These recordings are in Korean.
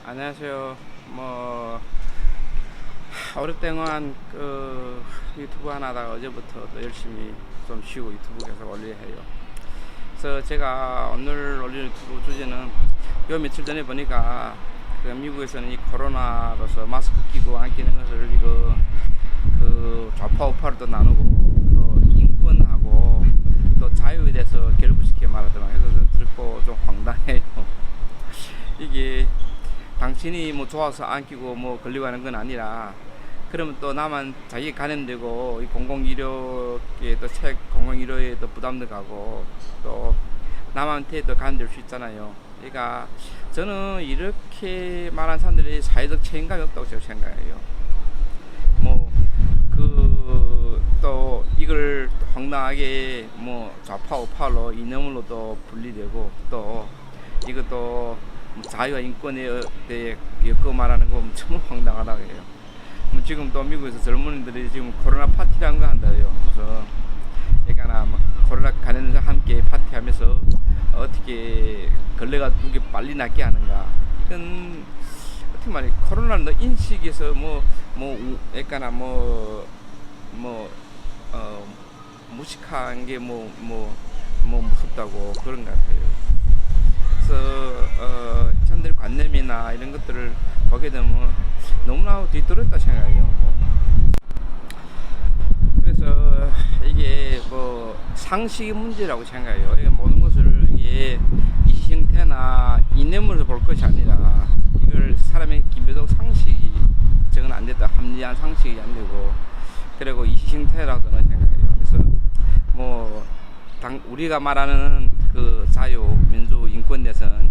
예, 안녕하세요. 뭐 오랫동안 그 유튜브 하나 하다가 어제부터 또 열심히 좀 쉬고 유튜브 계속 올려야 해요. 그래서 제가 오늘 올릴 유튜브 주제는 요 며칠 전에 보니까 그 미국에서는 이 코로나로서 마스크 끼고 안 끼는 것을 이거 그 좌파 우파로 또 나누고 또 인권하고 또 자유에 대해서 결부시켜 말하더만 그래서 듣고 좀 황당해요. 이게 당신이 뭐 좋아서 안 끼고 뭐 걸리고 하는 건 아니라 그러면 또 나만 자기 이 공공의료에 또 책 공공의료에 또 부담도 가고 또 남한테 또 감염될 수 있잖아요. 그러니까 저는 이렇게 말한 사람들이 사회적 책임감이 없다고 제가 생각해요. 뭐 그 또 이걸 또 황당하게 뭐 좌파 우파로 이념으로 또 분리되고 또 이것도 뭐 자유와 인권에 대해 엮어 말하는 거 엄청 황당하다고 해요. 뭐 지금 또 미국에서 젊은이들이 지금 코로나 파티라는 거 한다요. 그래서 그러니까 막 코로나 감염자 함께 파티하면서 어떻게 걸레가 두 개 빨리 낫게 하는가. 이건 어떻게 말해 코로나는 너 인식에서 뭐뭐 그러니까 뭐뭐 어, 무식한 게 뭐 뭐 뭐 무섭다고 그런 것 같아요. 그래서 어, 사람들 이런 것들을 보게 되면 너무나 뒤떨어졌다 생각해요. 뭐. 그래서 이게 뭐 상식의 문제라고 생각해요. 모든 것을 이게 이 형태나 이념으로 볼 것이 아니라 이걸 사람의 기본적 상식이 저건 안 됐다. 합리한 상식이 안 되고 그리고 이 형태라고 저는 생각해요. 그래서 뭐 당, 우리가 말하는 그 자유, 민주, 인권 대선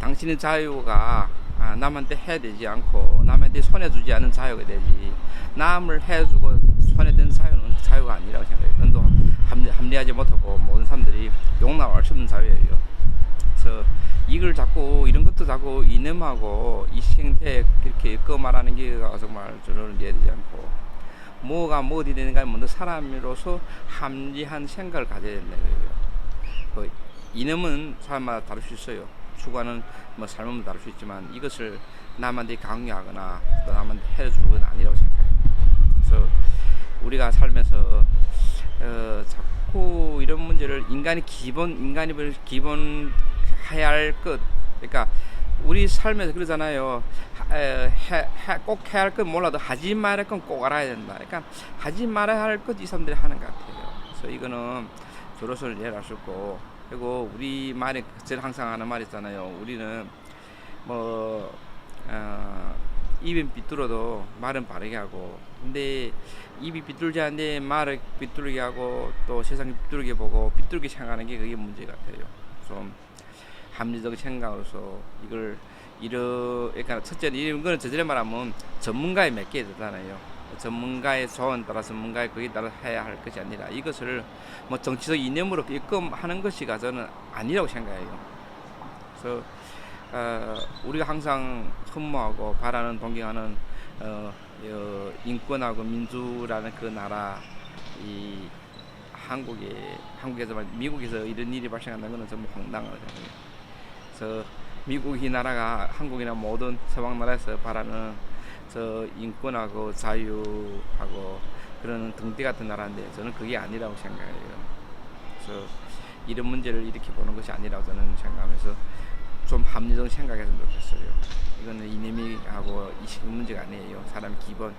당신의 자유가 아, 남한테 해야 되지 않고 남한테 손해주지 않은 자유가 되지 남을 해주고 손해된 자유는 자유가 아니라고 생각해요. 그건 또 합리, 합리 하지 못하고 모든 사람들이 용납할 수 없는 자유예요. 그래서 이걸 자꾸 이런 것도 자꾸 이념하고 이 형태 이렇게 그 말하는 게 정말 저를 이해되지 않고 뭐가 뭐 어디 되는가 먼저 사람으로서 합리한 생각을 가져야 된다 이거예요. 그 이념은 사람마다 다를 수 있어요. 추구하는 뭐 삶은 다를 수 있지만 이것을 남한테 강요하거나 또 남한테 해주는 건 아니라고 생각해요. 그래서 우리가 살면서 어, 자꾸 이런 문제를 인간이 기본 인간이 기본 해야 할 것, 그러니까 우리 삶에서 그러잖아요. 하, 에, 해, 해, 꼭 해야 할 건 몰라도 하지 말할 건 꼭 알아야 된다. 그러니까 하지 말아야 할 것 이 사람들이 하는 것 같아요. 그래서 이거는 저로서는 이해를 할수 없고 그리고 우리 말에 제가 항상 하는 말 있잖아요. 우리는 뭐 어, 입이 삐뚤어도 말은 바르게 하고 근데 입이 삐뚤지 않은데 말을 삐뚤게 하고 또 세상을 삐뚤게 보고 삐뚤게 생각하는 게 그게 문제 같아요. 좀 합리적 생각으로서 이걸 이러 그러니까 첫째는 이런 거는 저절에 말하면 전문가에 맡겨야 되잖아요. 전문가의 조언 따라 전문가의 거기에 따라 해야 할 것이 아니라 이것을 뭐 정치적 이념으로 입금하는 것이 가서는 아니라고 생각해요. 그래서 어, 우리가 항상 흠모하고 바라는 동경하는 어, 어, 인권하고 민주라는 그 나라 이 한국에 한국에서 말 미국에서 이런 일이 발생한다는 것은 정말 황당하다. 그래서 미국 이 나라가 한국이나 모든 서방 나라에서 바라는 저 인권하고 자유하고 그런 등대 같은 나라인데 저는 그게 아니라고 생각해요. 그래서 이런 문제를 이렇게 보는 것이 아니라고 저는 생각하면서 좀 합리적 생각했으면 좋겠어요. 이거는 이념이하고 이식 문제가 아니에요. 사람 기본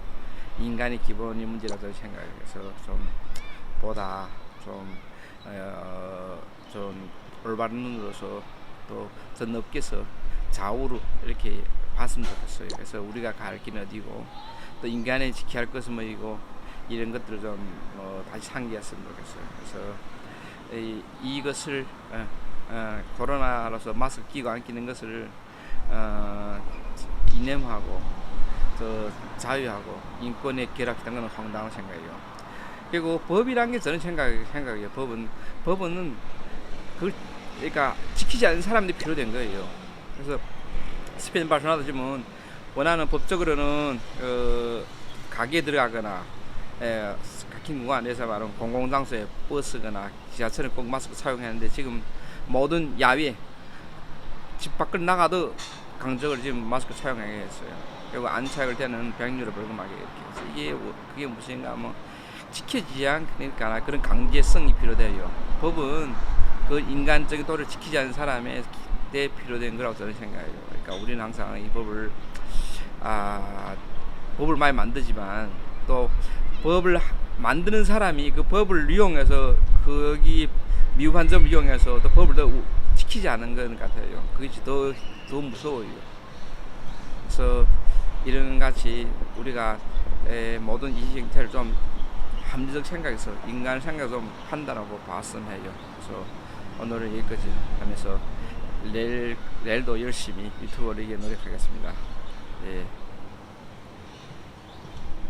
인간의 기본이 문제라고 저는 생각해서 좀 보다 좀, 어, 좀 올바른 눈으로서 또저 넓게서 좌우로 이렇게 봤으면 좋겠어요. 그래서 우리가 갈 길은 어디고 또 인간의 지켜야 할 것은 뭐이고 이런 것들을 좀 어, 다시 상기했으면 좋겠어요. 그래서 이, 이것을 어, 어, 코로나로서 마스크 끼고 안 끼는 것을 어, 이념하고 또 자유하고 인권에 결합했던 것은 황당한 생각이에요. 그리고 법이란 게 저는 생각 생각이에요. 법은 법은 그걸 그러니까 지키지 않는 사람들이 필요된 거예요. 그래서 스페인 바르셀로나 지금 원하는 법적으로는 어, 가게에 들어가거나 에, 각힌 공간 내에서 말하는 공공장소에 버스거나 지하철에 꼭 마스크 사용했는데 지금 모든 야외 집 밖을 나가도 강적을 지금 마스크 착용하게 했어요. 그리고 안 착용할 때는 100유로 벌금하게 이렇게 이게 뭐- 그게 무엇인가 하면 지켜지지 않으니까 그런 강제성이 필요돼요. 법은 그 인간적인 도를 지키지 않는 사람의 때 필요된 거라고 저는 생각해요. 그러니까 우리는 항상 이 법을 아 법을 많이 만들지만 또 법을 하- 만드는 사람이 그 법을 이용해서 거기 미흡한 점을 이용해서 또 법을 더 우- 지키지 않은 것 같아요. 그것이 더, 더 무서워요. 그래서 이런 같이 우리가 에, 모든 이식 형태를 좀 합리적 생각에서 인간 생각 좀 판단하고 봤으면 해요. 그래서 오늘은 여기까지 하면서 내일, 내일도 열심히 유튜버를 이게 노력하겠습니다. 예.